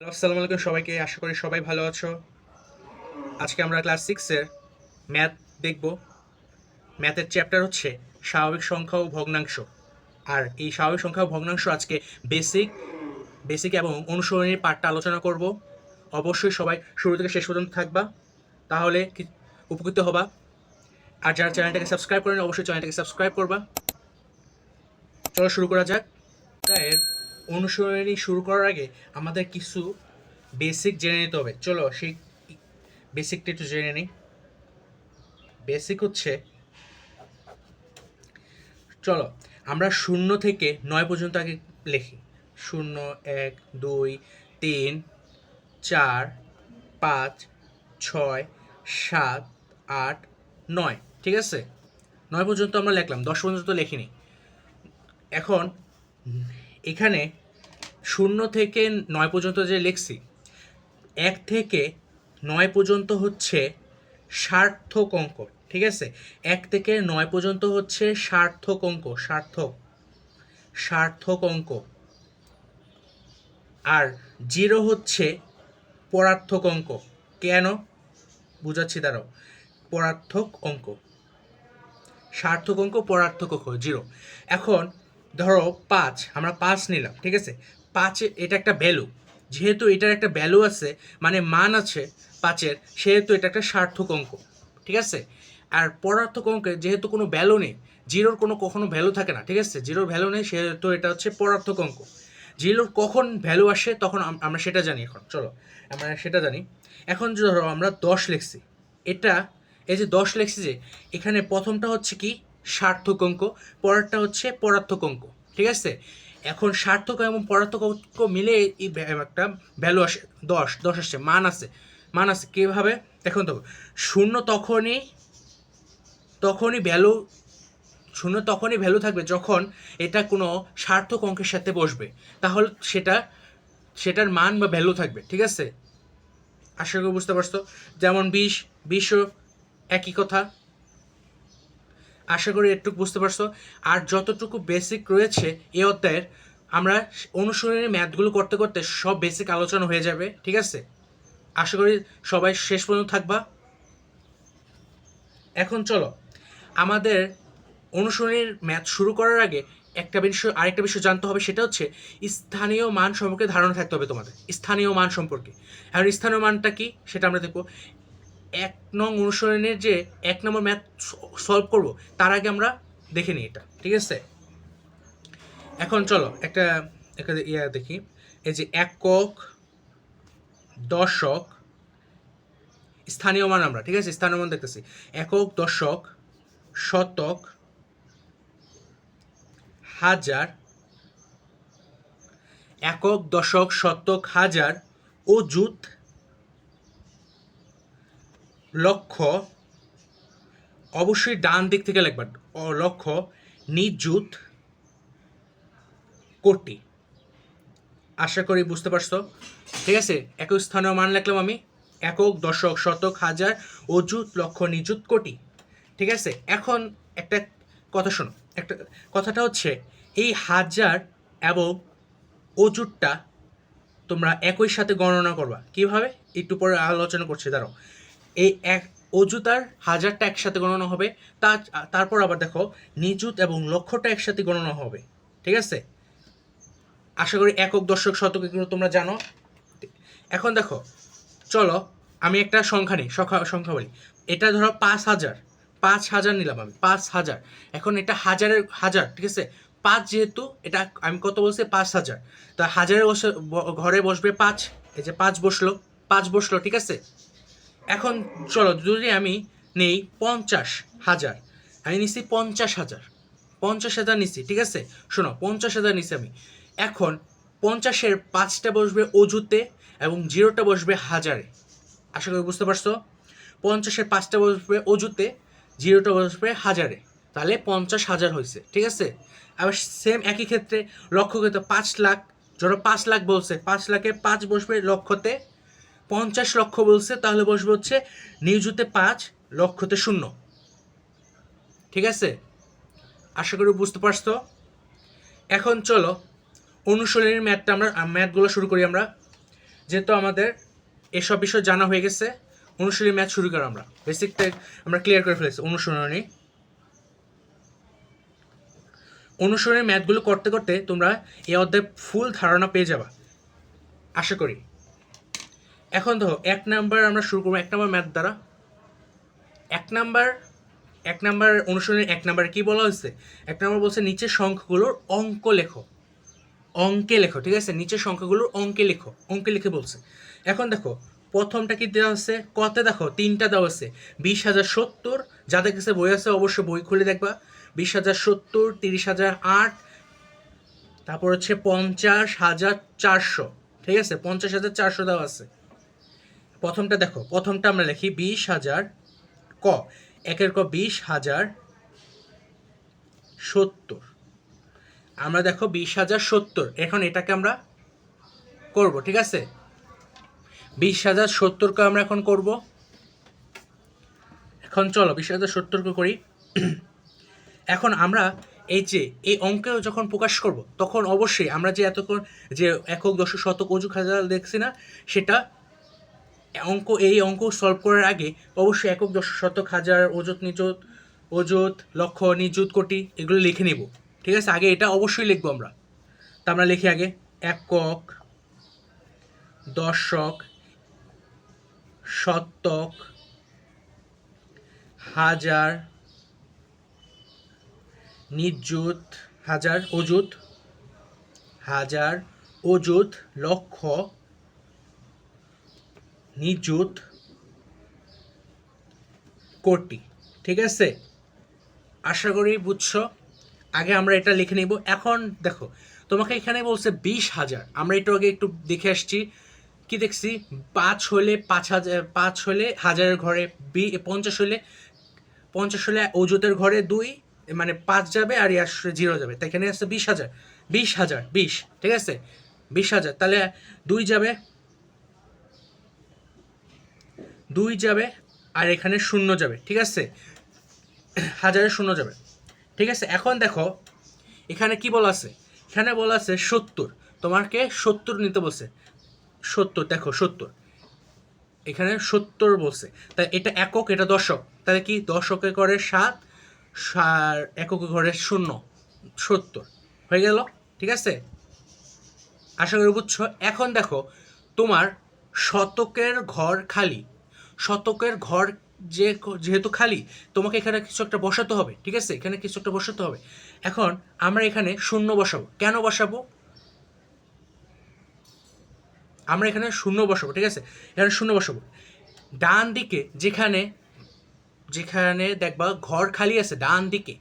আসসালামু আলাইকুম সবাইকে। আশা করি সবাই ভালো আছো। আজকে আমরা ক্লাস সিক্সের ম্যাথ দেখব। ম্যাথের চ্যাপ্টার হচ্ছে স্বাভাবিক সংখ্যা ও ভগ্নাংশ। আর এই স্বাভাবিক সংখ্যা ও ভগ্নাংশ আজকে বেসিক বেসিক এবং অনুসরণের পার্টটা আলোচনা করব। অবশ্যই সবাই শুরু থেকে শেষ পর্যন্ত থাকবা, তাহলে উপকৃত হবা। আর যারা চ্যানেলটাকে সাবস্ক্রাইব করেন, অবশ্যই চ্যানেলটাকে সাবস্ক্রাইব করবা। চলো শুরু করা যাক। অনুসরণী শুরু করার আগে আমাদের কিছু বেসিক জেনে নিতে হবে। চলো সেই বেসিকটা একটু জেনে নিই। বেসিক হচ্ছে, চলো আমরা শূন্য থেকে নয় পর্যন্ত আগে লিখি। শূন্য, এক, দুই, তিন, চার, পাঁচ, ছয়, সাত, আট, নয়। ঠিক আছে? নয় পর্যন্ত আমরা লিখলাম, দশ পর্যন্ত লিখিনি। এখন এখানে শূন্য থেকে নয় পর্যন্ত যে লিখছি এক থেকে নয় পর্যন্ত হচ্ছে সার্থক অঙ্ক, ঠিক আছে? এক থেকে নয় পর্যন্ত হচ্ছে সার্থক অঙ্ক, সার্থক সার্থক অঙ্ক। আর জিরো হচ্ছে পরার্থক অঙ্ক। কেন? বুঝাচ্ছি, দাঁড়াও। পরার্থক অঙ্ক। সার্থক অঙ্ক, পরার্থক অঙ্ক, জিরো। এখন ধরো পাঁচ, আমরা পাঁচ নিলাম, ঠিক আছে? পাঁচে, এটা একটা ভ্যালু যেহেতু এটার একটা ভ্যালু আছে মানে মান আছে পাঁচের, সেহেতু এটা একটা সার্থক অঙ্ক, ঠিক আছে? আর পরার্থক অঙ্কে যেহেতু কোনো ভ্যালু নেই জিরোর কোনো কখনো ভ্যালু থাকে না, ঠিক আছে? জিরোর ভ্যালু নেই, সেহেতু এটা হচ্ছে পরার্থক অঙ্ক। জিরোর কখন ভ্যালু আসে তখন আমরা সেটা জানি এখন, চলো। আমরা সেটা জানি। এখন ধরো আমরা দশ লিখছি। এটা, এই যে দশ লিখছি যে, এখানে প্রথমটা হচ্ছে কি? সার্থক অঙ্ক, পরেরটা হচ্ছে পরার্থক অঙ্ক, ঠিক আছে? এখন সার্থক এবং পরার্থক মিলে এই একটা ভ্যালু আসে, দশ দশ আসছে, মান আছে মান আছে, কীভাবে? এখন তো, শূন্য তখনই তখনই ভ্যালু শূন্য তখনই ভ্যালু থাকবে যখন এটা কোনো সার্থক অঙ্কের সাথে বসবে। তাহলে সেটা, সেটার মান বা ভ্যালু থাকবে, ঠিক আছে? আশা করি বুঝতে পারছ? যেমন বিশ, বিশও একই কথা। আশা করি এটুকু বুঝতে পারছ। আর যতটুকু বেসিক রয়েছে এ অধ্যায়ের, আমরা অনুশীলনী ম্যাথগুলো করতে করতে সব বেসিক আলোচনা হয়ে যাবে, ঠিক আছে? আশা করি সবাই শেষ পর্যন্ত থাকবা। এখন চলো, আমাদের অনুশীলনীর ম্যাথ শুরু করার আগে একটা বিষয়, আরেকটা বিষয় জানতে হবে, সেটা হচ্ছে স্থানীয় মান সম্পর্কে ধারণা থাকতে হবে তোমাদের, স্থানীয় মান সম্পর্কে। আর স্থানীয় মানটা কি সেটা আমরা দেখব। এক নং অনুসরণের যে এক নম্বর ম্যাথ সলভ করব, তার আগে আমরা দেখে নিই এটা, ঠিক আছে? এখন চলো, একটা একটা ইয়া দেখি। এই যে একক দশক, স্থানীয় মান আমরা, ঠিক আছে? স্থানীয় মান দেখতেছি। একক দশক, শতক, হাজার, একক দশক, শতক, হাজার ও অযুত লক্ষ অবশ্যই ডান দিক থেকে লিখবেন ও লক্ষ নিযুত কোটি। আশা করি বুঝতে পারছ? ঠিক আছে? একক স্থানীয় মান লিখলাম আমি, একক, দশক, শতক, হাজার, অযুত লক্ষ নিযুত কোটি। ঠিক আছে? এখন একটা কথা শোনো, একটা কথাটা হচ্ছে, এই হাজার এবং অযুতটা তোমরা একই সাথে গণনা করবা। কীভাবে? একটু পরে আলোচনা করছি, দাঁড়াও। এই এক অজুতার হাজারটা একসাথে গণনা হবে। তা, তারপর আবার দেখো, নিযুত এবং লক্ষটা একসাথে গণনা হবে। ঠিক আছে? আশা করি একক দশক শতক এগুলো তোমরা জানো। এখন দেখো, চলো, আমি একটা সংখ্যা নিই, সংখ্যা সংখ্যা বলি। এটা ধরো পাঁচ হাজার। পাঁচ হাজার নিলাম আমি, পাঁচ হাজার। এখন এটা হাজারের, হাজার, ঠিক আছে? পাঁচ যেহেতু, এটা আমি কত বলছি? পাঁচ হাজার। তা হাজারে বসে ব- ঘরে বসবে পাঁচ, এই যে পাঁচ বসল পাঁচ বসল, ঠিক আছে? এখন চলো, যদি আমি নেই পঞ্চাশ হাজার, আমি নিছি পঞ্চাশ হাজার পঞ্চাশ হাজার নিছি ঠিক আছে? শোনো, পঞ্চাশ হাজার নিছি আমি। এখন পঞ্চাশের পাঁচটা বসবে অজুতে এবং জিরোটা বসবে হাজারে। আশা করি বুঝতে পারছ? পঞ্চাশের পাঁচটা বসবে অজুতে, জিরোটা বসবে হাজারে। তাহলে পঞ্চাশ হাজার হয়েছে, ঠিক আছে? আবার সেম একই ক্ষেত্রে লক্ষ্য ক্ষেত্রে পাঁচ লাখ, ধরো পাঁচ লাখ বলছে, পাঁচ লাখে পাঁচ বসবে লক্ষতে পঞ্চাশ লক্ষ বলছে, তাহলে বসবে হচ্ছে নিউজুতে পাঁচ লক্ষতে শূন্য। ঠিক আছে? আশা করি বুঝতে পারছ? এখন চলো, অনুশীলনের ম্যাথটা আমরা ম্যাথগুলো শুরু করি আমরা। যেহেতু আমাদের এসব বিষয় জানা হয়ে গেছে অনুশীলনী ম্যাথ শুরু করি আমরা। বেসিকটা আমরা ক্লিয়ার করে ফেলেছি, অনুশীলনী। অনুসরণের ম্যাথগুলো করতে করতে তোমরা এই অধ্যায় ফুল ধারণা পেয়ে যাবা। আশা করি। এখন দেখো, এক নাম্বার আমরা শুরু করব, এক নাম্বার ম্যাথ দ্বারা। এক নাম্বার এক নাম্বার অনুসরণের এক নাম্বারে কি বলা হয়েছে? এক নাম্বার বলছে নিচের সংখ্যাগুলোর অঙ্ক লেখো। অঙ্কে লেখো, ঠিক আছে? নিচের সংখ্যাগুলোর অঙ্কে লেখো, অঙ্কে লিখে বলছে। এখন দেখো, প্রথমটা কি দেওয়া আছে কতে দেখো, তিনটা দেওয়া আছে বিশ হাজার সত্তর, যাদের কাছে বই আছে অবশ্যই বই খুলে দেখবা। বিশ হাজার সত্তর, তিরিশ হাজার আট, তারপর হচ্ছে পঞ্চাশ হাজার চারশো, ঠিক আছে? পঞ্চাশ হাজার চারশো দেওয়া আছে। প্রথমটা দেখো, প্রথমটা আমরা লিখি বিশ হাজার ক, একের ক বিশ হাজার সত্তর। আমরা দেখো বিশ হাজার সত্তর, এখন এটাকে আমরা করব, ঠিক আছে? বিশ হাজার সত্তরকে আমরা এখন করব। এখন চলো, বিশ হাজার সত্তরকে করি। এখন আমরা এই যে, এই অঙ্ক যখন প্রকাশ করব, তখন অবশ্যই আমরা যে এতক্ষণ, যে একক দশক শতক অজু হাজার দেখছি না, সেটা অঙ্ক, এই অঙ্ক সলভ করার আগে অবশ্যই একক দশ শতক, হাজার অজুত নিযুত অজুত লক্ষ, নিযুত, কোটি এগুলো লিখে নেব। ঠিক আছে? আগে এটা অবশ্যই লিখব আমরা। তা আমরা লিখি আগে। একক দশক, শতক, হাজার, নিযুত, হাজার, অযুত হাজার, অযুত, লক্ষ নিযুত কোটি, ঠিক আছে? আশা করি বুঝছ? আগে আমরা এটা লিখে নিব। এখন দেখো, তোমাকে এখানে বলছে বিশ হাজার। আমরা একটু আগে একটু দেখে আসছি। কি দেখছি? পাঁচ হলে পাঁচ হাজার পাঁচ হলে হাজারের ঘরে বি, পঞ্চাশ হলে পঞ্চাশ হলে অজুতের ঘরে দুই মানে পাঁচ যাবে আর ইয়ার জিরো যাবে। তাই এখানে আছে বিশ হাজার। বিশ হাজার, বিশ, ঠিক আছে? বিশ হাজার, তাহলে দুই যাবে। দুই যাবে আর এখানে শূন্য যাবে, ঠিক আছে? হাজারে শূন্য যাবে। ঠিক আছে? এখন দেখো, এখানে কি বলা আছে? এখানে বলা আছে সত্তর। তোমাকে সত্তর নিতে বলছে। সত্তর, দেখো, সত্তর। এখানে সত্তর বলছে। তাই এটা একক, এটা দশক। তাহলে কি? দশকে করে সাত এককে ঘরে শূন্য, সত্তর। হয়ে গেল, ঠিক আছে? আশা করি বুঝছ? এখন দেখো, তোমার শতকের ঘর খালি। শতকের ঘর যে যেহেতু খালি, তোমাকে এখানে কিছু একটা বসাতে হবে, ঠিক আছে? এখানে কিছু একটা বসাতে হবে। এখন আমরা এখানে শূন্য বসাবো। কেন বসাবো? আমরা এখানে শূন্য বসাবো, ঠিক আছে? এখানে শূন্য বসাবো। ডান দিকে যেখানে যেখানে দেখবা ঘর খালি আছে, ডান দিকে,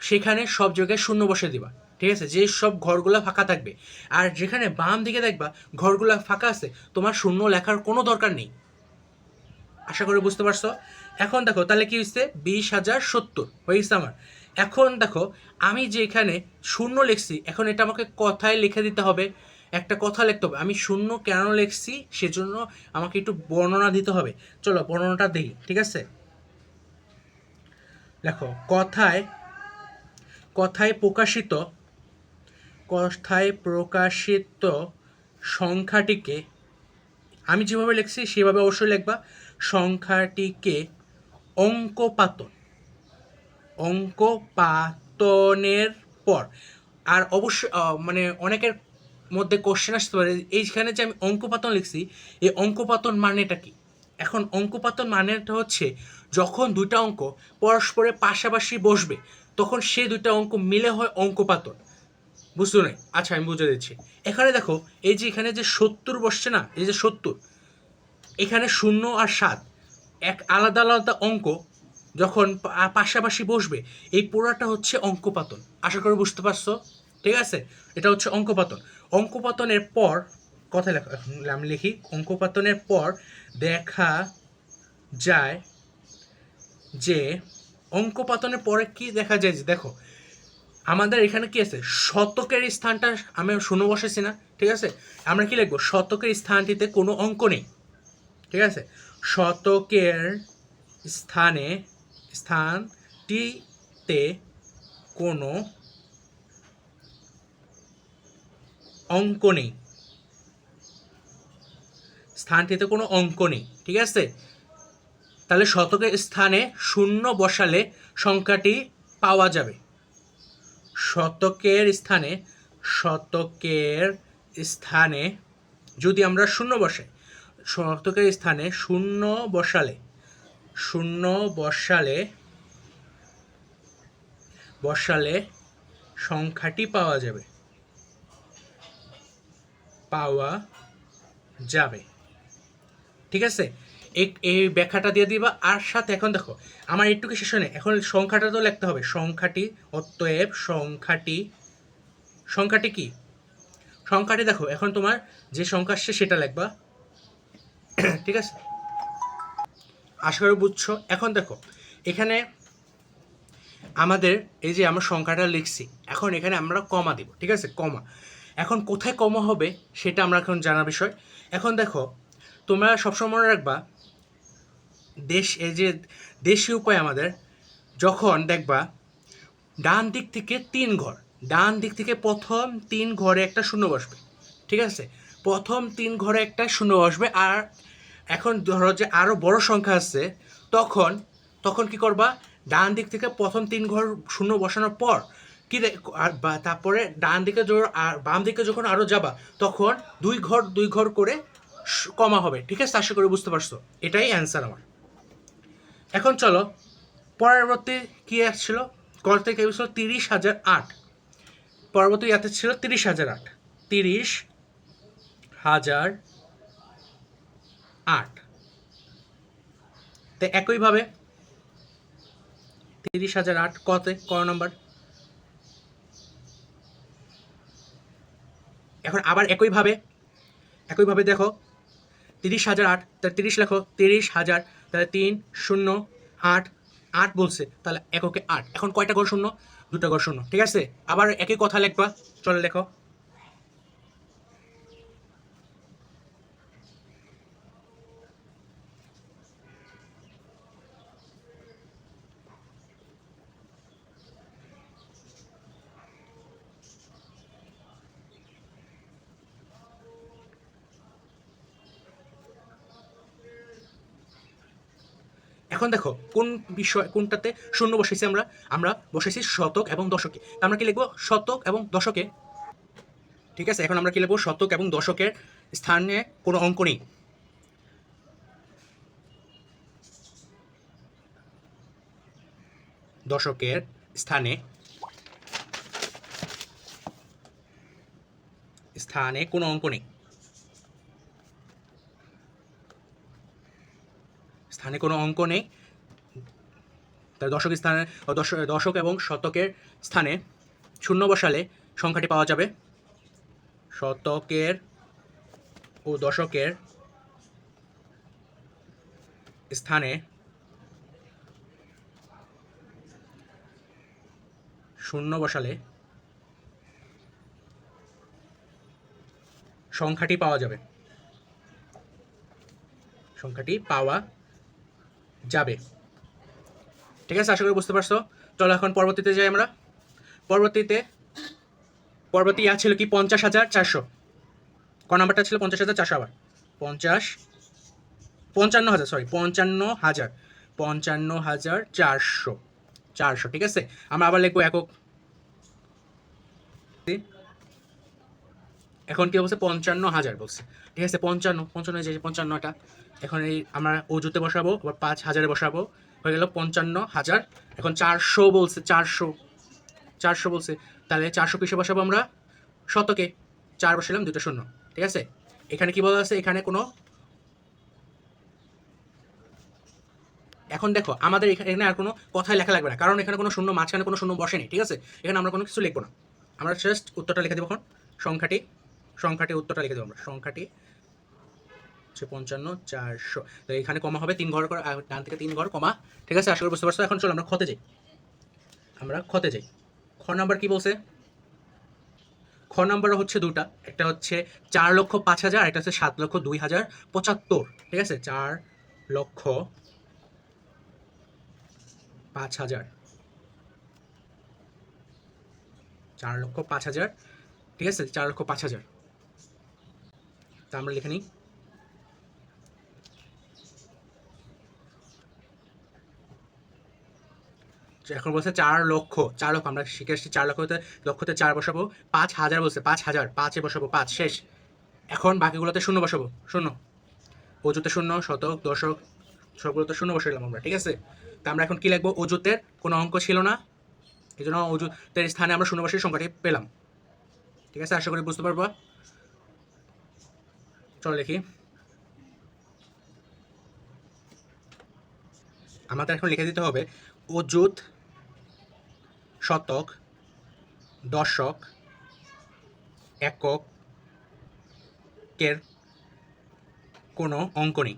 সেখানে সব জায়গায় শূন্য বসে দিবা, ঠিক আছে? যে সব ঘরগুলো ফাঁকা থাকবে। আর যেখানে বাম দিকে দেখবা ঘরগুলো ফাঁকা আছে, তোমার শূন্য লেখার কোনো দরকার নেই। আশা করি বুঝতে পারছ? এখন দেখো, তাহলে কি হয়েছে বিশ হাজার সত্তর, হয়েছে আমার। এখন দেখো, আমি যে এখানে শূন্য লিখছি, এখন এটা আমাকে কথায় লিখে দিতে হবে, একটা কথা লিখতে হবে। আমি শূন্য কেন লিখছি? সেজন্য আমাকে একটু বর্ণনা দিতে হবে। চলো, বর্ণনাটা দিই ঠিক আছে? দেখো, কথায় কথায় প্রকাশিত কথায় প্রকাশিত সংখ্যাটিকে আমি যেভাবে লিখছি, সেভাবে অবশ্যই লিখবা। সংখ্যাটিকে অঙ্কপাতন। অঙ্কপাতনের পর। আর অবশ্যই আহ, মানে অনেকের মধ্যে কোশ্চেন আসতে পারে এইখানে যে আমি অঙ্কপাতন লিখছি এই অঙ্কপাতন মানেটা কি? এখন অঙ্কপাতন মানেটা হচ্ছে যখন দুইটা অঙ্ক পরস্পরের পাশাপাশি বসবে তখন সেই দুইটা অঙ্ক মিলে হয় অঙ্কপাতন। বুঝতে নেই? আচ্ছা আমি বুঝে দিচ্ছি। এখানে দেখো এই যে এখানে যে সত্তর বসছে না এই যে সত্তর এখানে শূন্য আর সাত, এক আলাদা আলাদা অঙ্ক যখন পাশাপাশি বসবে, এই পুরাটা হচ্ছে অঙ্কপাতন। আশা করি বুঝতে পারছ? ঠিক আছে? এটা হচ্ছে অঙ্কপাতন। অঙ্কপাতনের পর কথা লেখা আমি লিখি, অঙ্কপাতনের পর দেখা যায় যে অঙ্কপাতনের পরে কি দেখা যায় যে, দেখো, আমাদের এখানে কি আছে? শতকের স্থানটা আমি শূন্য বসেছি না, ঠিক আছে? আমরা কি লিখব? শতকের স্থানটিতে কোনো অঙ্ক নেই। ঠিক আছে? শতকের স্থানে স্থানটিতে কোনো অঙ্ক নেই। স্থানটিতে কোনো অঙ্ক নেই, ঠিক আছে? তাহলে শতকের স্থানে শূন্য বসালে সংখ্যাটি পাওয়া যাবে। শতকের স্থানে শতকের স্থানে যদি আমরা শূন্য বসাই শতকের স্থানে শূন্য বসালে শূন্য বসালে বসালে সংখ্যাটি পাওয়া যাবে। পাওয়া যাবে। ঠিক আছে? এই- ব্যাখ্যাটা দিয়ে দিবা। আর সাথে এখন দেখো, আমার একটু শেষ হয় এখন সংখ্যাটা তো লিখতে হবে। সংখ্যাটি অতএব সংখ্যাটি সংখ্যাটি কি? সংখ্যাটি দেখো, এখন তোমার যে সংখ্যা আসছে সেটা লিখবা। ঠিক আছে? আশা করি বুঝছ। এখন দেখো, এখানে আমাদের, এই যে আমরা সংখ্যাটা লিখছি, এখন এখানে আমরা কমা দিব, ঠিক আছে? কমা। এখন কোথায় কমা হবে সেটা আমরা এখন জানার বিষয়। এখন দেখো, তোমরা সবসময় মনে রাখবা, দেশ, এই যে দেশীয় উপায় আমাদের, যখন দেখবা, ডান দিক থেকে তিন ঘর, ডান দিক থেকে প্রথম তিন ঘরে একটা শূন্য বসবে, ঠিক আছে? প্রথম তিন ঘরে একটা শূন্য বসবে, আর এখন ধরো যে আরও বড় সংখ্যা আছে, তখন তখন কি করবা? ডান দিক থেকে প্রথম তিন ঘর শূন্য বসানোর পর, কি আর তারপরে ডান দিকে যখন আর বাম দিকে যখন আরও যাবা, তখন দুই ঘর দুই ঘর করে কমা হবে। ঠিক আছে? আশা করে বুঝতে পারছ? এটাই অ্যান্সার আমার। এখন চলো, পরবর্তী কি আসছিল? কল থেকে ছিল তিরিশ হাজার আট। পরবর্তী ইয়াতে ছিল তিরিশ হাজার আট। তিরিশ হাজার আট। তো একইভাবে তিরিশ হাজার আট কতে ক নম্বর। এখন আবার একইভাবে একইভাবে দেখো, তিরিশ হাজার আট তাহলে তিরিশ লেখো, তিরিশ হাজার, তাহলে তিন, শূন্য, আট আট বলছে, তাহলে এককে আট। এখন কয়টা ঘর শূন্য? দুটো ঘর শূন্য, ঠিক আছে? আবার একই কথা লিখবা, চলে লেখো। এখন দেখো, কোন বিষয়, কোনটাতে শূন্য বসেছি আমরা? আমরা বসেছি শতক এবং দশকে। আমরা কি লিখব? শতক এবং দশকে। ঠিক আছে, এখন আমরা কি লিখব? শতক এবং দশকের স্থানে কোনো অঙ্ক নেই। দশকের স্থানে স্থানে কোনো অঙ্ক নেই। স্থানে কোনো অঙ্ক নেই। তার দশক স্থানে দশক এবং শতকের স্থানে শূন্য বসালে সংখ্যাটি পাওয়া যাবে। শতকের ও দশকের স্থানে শূন্য বসালে সংখ্যাটি পাওয়া যাবে। সংখ্যাটি পাওয়া যাবে। ঠিক আছে? আশা করি বুঝতে পারছ? চলো এখন পরবর্তীতে যাই আমরা। পরবর্তীতে, পরবর্তী ইয়া ছিল কি? পঞ্চাশ হাজার চারশো। ক নাম্বারটা ছিল? পঞ্চাশ হাজার চারশো আবার। পঞ্চাশ, পঞ্চান্ন হাজার সরি পঞ্চান্ন হাজার। পঞ্চান্ন হাজার চারশো। চারশো, ঠিক আছে? আমরা আবার লিখব একক। এখন কি বলছে? পঞ্চান্ন হাজার বলছে। ঠিক আছে, পঞ্চান্ন পঞ্চান্ন যে পঞ্চান্নটা। এখন এই আমরা অজুতে বসাবো, আবার পাঁচ হাজারে বসাবো। হয়ে গেল পঞ্চান্ন হাজার। এখন চারশো বলছে, চারশো চারশো বলছে। তাহলে চারশো কিসে বসাবো আমরা? শতকে। চার বসালাম, দুটো শূন্য। ঠিক আছে? এখানে কি বলা আছে? এখানে কোনো এখন দেখো, আমাদের এখানে আর কোনো কথাই লেখা লাগবে না। কারণ এখানে কোনো শূন্য, মাঝখানে কোনো শূন্য বসেনি। ঠিক আছে? এখানে আমরা কোনো কিছু লিখব না। আমরা জাস্ট উত্তরটা লিখে দেবো এখন সংখ্যাটি। সংখ্যাটি উত্তরটা লিখে দেবো আমরা। সংখ্যাটি হচ্ছে পঞ্চান্ন, চারশো। তো এখানে কমা হবে তিন ঘর করে ডান থেকে তিন ঘর কমা। ঠিক আছে, আশা করি বুঝতে পারছ। এখন চলো আমরা খতে যাই। আমরা খতে যাই। খ নাম্বার কি বলছে? খ নাম্বার হচ্ছে দুটা একটা হচ্ছে চার লক্ষ পাঁচ হাজার, একটা হচ্ছে সাত লক্ষ দুই হাজার পঁচাত্তর। ঠিক আছে? চার লক্ষ পাঁচ হাজার। চার লক্ষ পাঁচ হাজার। ঠিক আছে? চার লক্ষ পাঁচ হাজার। তা আমরা লিখে নিই। এখন বলছে চার লক্ষ চার লক্ষ, আমরা শিখে এসেছি চার লক্ষতে লক্ষতে চার বসাবো, পাঁচ হাজার বলছে, পাঁচ হাজার, পাঁচে বসাবো, পাঁচ, শেষ। এখন বাকিগুলোতে শূন্য বসাবো, শূন্য। অজুতে শূন্য, শতক, দশক, সবগুলোতে শূন্য বসাইলাম আমরা, ঠিক আছে? তা আমরা এখন কী লিখব? অজুতের কোনো অঙ্ক ছিল না? এই জন্য অজুতের স্থানে আমরা শূন্য বসে সংখ্যাটি পেলাম। ঠিক আছে? আশা করি বুঝতে পারব। চলো লিখি আমাদের এখন লিখে দিতে হবে অজুত শতক, দশক, একক কের কোনো অঙ্ক নেই।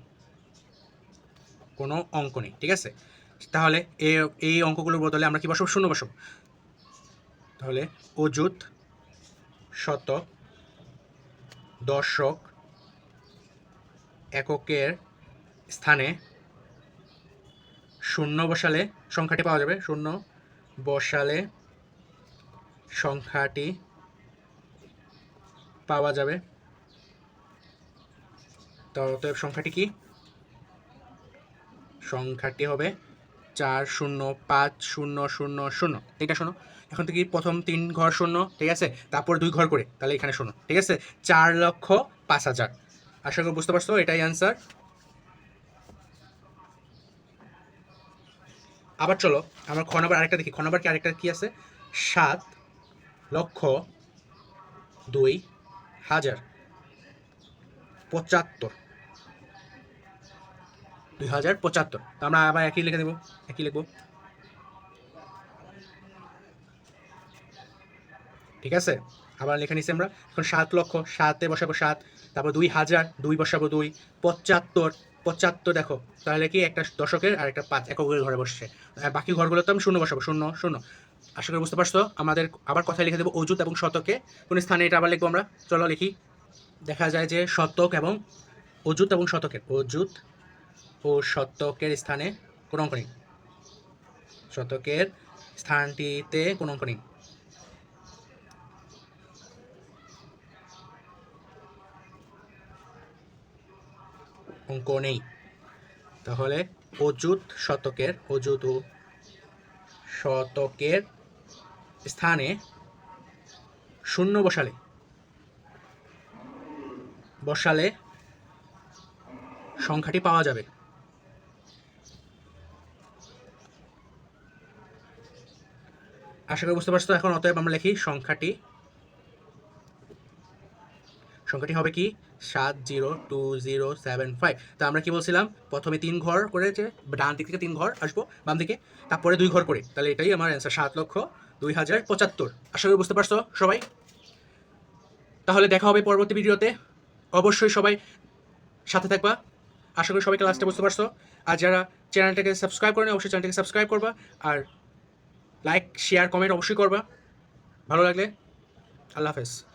কোনো অঙ্ক নেই, ঠিক আছে? তাহলে এই অঙ্কগুলোর বদলে আমরা কি বসাবো? শূন্য বসাবো। তাহলে অজুত শতক, দশক এককের স্থানে শূন্য বসালে সংখ্যাটি পাওয়া যাবে, শূন্য বসালে সংখ্যাটি পাওয়া যাবে। অতএব সংখ্যাটি কি? সংখ্যাটি হবে চার শূন্য পাঁচ শূন্য শূন্য শূন্য। এটা শোনো এখন থেকে প্রথম তিন ঘর শূন্য, ঠিক আছে? তারপর দুই ঘর করে, তাহলে এখানে শোনো ঠিক আছে? চার লক্ষ পাঁচ হাজার। আশা করি বুঝতে পারছ, এটাই অ্যান্সার আবার চলো, আমরা খ নাম্বার আরেকটা দেখি। খ নাম্বার কি, আরেকটা কি আছে? সাত লক্ষ দুই হাজার পঁচাত্তর। দুই হাজার পঁচাত্তর। তো আমরা আবার একই লিখে দেবো, একই লিখব। ঠিক আছে? আবার লিখে নিচ্ছি আমরা। এখন সাত লক্ষ, সাতে বসাবো সাত, তারপর দুই হাজার, দুই বসাবো দুই, পঁচাত্তর পঁচাত্তর দেখো, তাহলে কি একটা দশকের আর একটা পাঁচ এককের ঘরে বসছে। বাকি ঘরগুলোতে আমি শূন্য বসাবো, শূন্য শূন্য। আশা করি বুঝতে পারছ, আমাদের আবার কথায় লিখে দেবো অজুত এবং শতকে। কোন স্থানে এটা আবার লিখব আমরা? চলো লিখি। দেখা যায় যে শতক এবং অজুত এবং শতকের অজুত ও শতকের স্থানে কোনো অঙ্ক নেই। শতকের স্থানটিতে কোনো অঙ্ক নেই। অঙ্ক নেই। তাহলে অজুত শতকের অজুত ও শতকের স্থানে শূন্য বসালে বসালে সংখ্যাটি পাওয়া যাবে। আশা করি বুঝতে পারছ, এখন অতএব আমরা লিখি সংখ্যাটি সংখ্যাটি হবে কি? সাত zero two zero seven five. তো আমরা কি বলছিলাম? প্রথমে তিন ঘর করেছে ডান দিক থেকে তিন ঘর আসব, বাম দিকে, তারপরে দুই ঘর করে। তাহলে এটাই আমার অ্যান্সার সাত লক্ষ দুই হাজার পঁচাত্তর। আশা করি বুঝতে পারছ সবাই? তাহলে দেখা হবে পরবর্তী ভিডিওতে। অবশ্যই সবাই সাথে থাকবা। আশা করি সবাই ক্লাসটা বুঝতে পারছ। আর যারা চ্যানেলটাকে সাবস্ক্রাইব করেন, অবশ্যই চ্যানেলটাকে সাবস্ক্রাইব করবা। আর লাইক শেয়ার কমেন্ট অবশ্যই করবা। ভালো লাগলে, আল্লাহ হাফেজ।